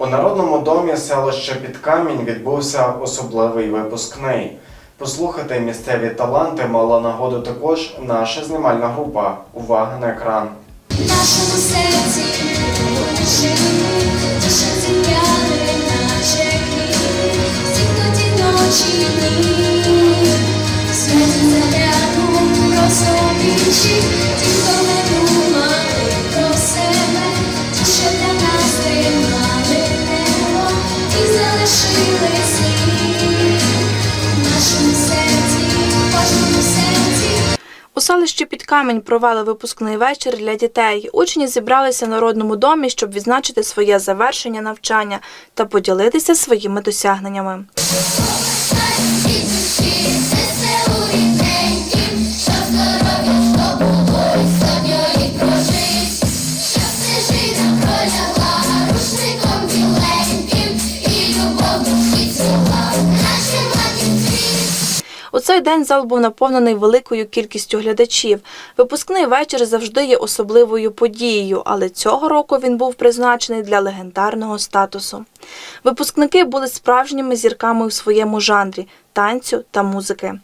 У народному домі селища Підкамінь відбувся особливий випускний. Послухати місцеві таланти мала нагоду також наша знімальна група. Увага на екран. Нашому серці серці. під камінь провели випускний вечір для дітей. Учні зібралися в народному домі, щоб відзначити своє завершення навчання та поділитися своїми досягненнями. Цей день зал був наповнений великою кількістю глядачів. Випускний вечір завжди є особливою подією, але цього року він був призначений для легендарного статусу. Випускники були справжніми зірками у своєму жанрі танцю та музики.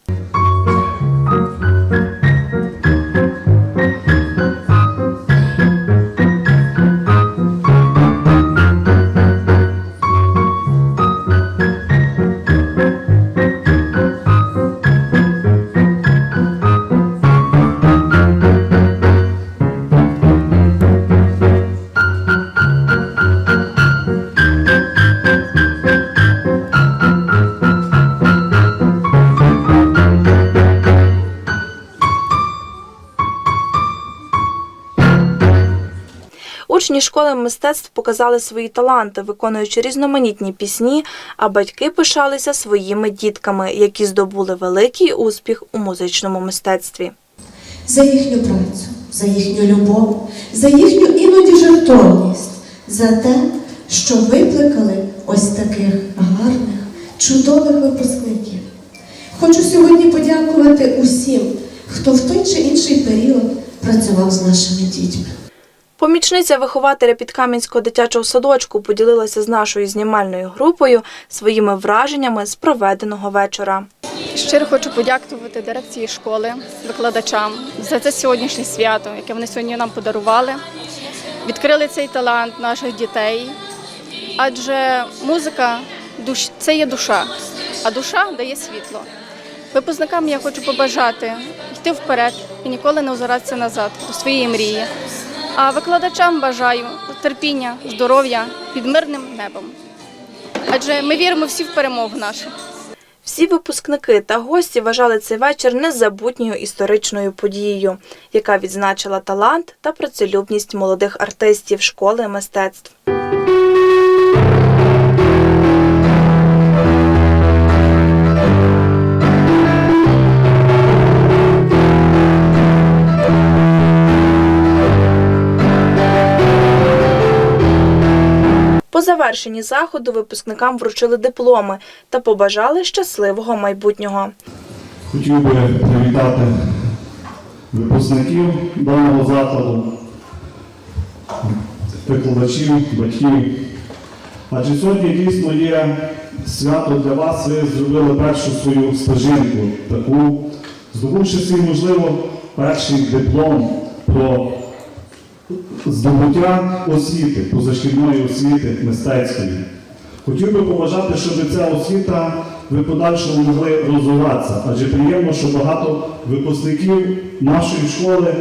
Учні школи мистецтв показали свої таланти, виконуючи різноманітні пісні, а батьки пишалися своїми дітками, які здобули великий успіх у музичному мистецтві. за їхню працю, за їхню любов, за їхню іноді жертовність, за те, що викликали ось таких гарних, чудових випускників. Хочу сьогодні подякувати усім, хто в той чи інший період працював з нашими дітьми. Помічниця вихователя Підкам'янського дитячого садочку поділилася з нашою знімальною групою своїми враженнями з проведеного вечора. Щиро хочу подякувати дирекції школи, викладачам за це сьогоднішнє свято, яке вони сьогодні нам подарували. Відкрили цей талант наших дітей, адже музика це є душа, а душа дає світло. Випускникам я хочу побажати йти вперед і ніколи не озиратися назад до своєї мрії. А викладачам бажаю терпіння, здоров'я під мирним небом. Адже ми віримо всі в перемогу нашу. Всі випускники та гості вважали цей вечір незабутньою історичною подією, яка відзначила талант та працелюбність молодих артистів школи мистецтв. Завершенні заходу випускникам вручили дипломи та побажали щасливого майбутнього. Хотів би привітати випускників даного закладу, викладачів, батьків. Адже сьогодні дійсно є свято для вас. Ви зробили першу свою стежинку, таку, здобувши свій, можливо, перший диплом про здобуття освіти, позашкільної освіти мистецької. Хотів би побажати, щоб ця освіта ви подальшому могли розвиватися, адже приємно, що багато випускників нашої школи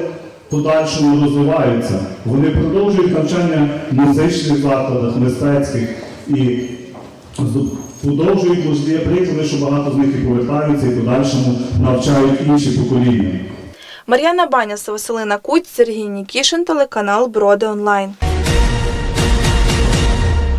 подальшому розвиваються. Вони продовжують навчання в музичних закладах, мистецьких і продовжують можливі приклади, що багато з них і повертаються і подальшому навчають інші покоління. Мар'яна Баняса, Василина Куть, Сергій Нікішин, телеканал Броди Онлайн.